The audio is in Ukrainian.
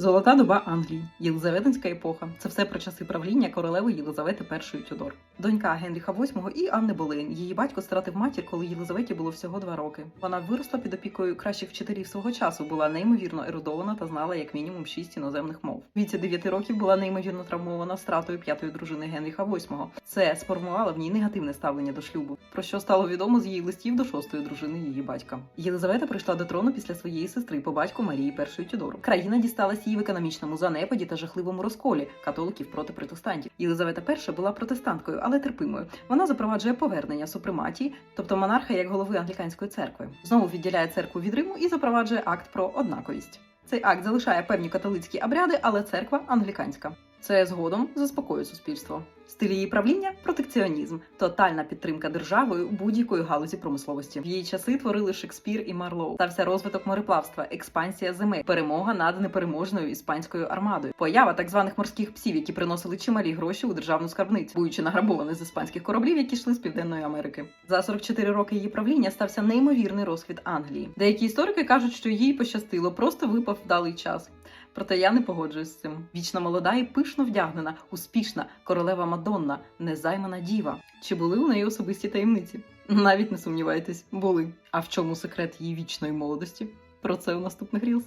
Золота доба Англії, Єлизаветинська епоха. Це все про часи правління королеви Єлизавети І Тюдор. Донька Генріха VIII і Анни Болейн. Її батько стратив матір, коли Єлизаветі було всього два роки. Вона виросла під опікою кращих вчителів свого часу, була неймовірно ерудована та знала як мінімум шість іноземних мов. Віці 9 років була неймовірно травмована стратою п'ятої дружини Генріха VIII. Це сформувало в ній негативне ставлення до шлюбу, про що стало відомо з її листів до шостої дружини її батька. Єлизавета прийшла до трону після своєї сестри по батьку Марії І Тюдору. Країна дісталась їй в економічному занепаді та жахливому розколі католиків проти протестантів. Єлизавета І була протестанткою, але терпимою. Вона запроваджує повернення супрематії, тобто монарха як голови англіканської церкви. Знову відділяє церкву від Риму і запроваджує акт про однаковість. Цей акт залишає певні католицькі обряди, але церква англіканська. Це згодом заспокоює суспільство. Стиль її правління протекціонізм, тотальна підтримка державою будь-якої галузі промисловості. В її часи творили Шекспір і Марлоу. Стався розвиток мореплавства, експансія земель, перемога над непереможною іспанською армадою, поява так званих морських псів, які приносили чималі гроші у державну скарбницю, будучи награбовані з іспанських кораблів, які йшли з південної Америки. За 44 роки її правління стався неймовірний розквіт Англії. Деякі історики кажуть, що їй пощастило, просто випав вдалий час. Проте я не погоджуюсь з цим. Вічно молода і пишно вдягнена, успішна королева Мадонна, незаймана діва. Чи були у неї особисті таємниці? Навіть не сумнівайтесь, були. А в чому секрет її вічної молодості? Про це у наступних рілс.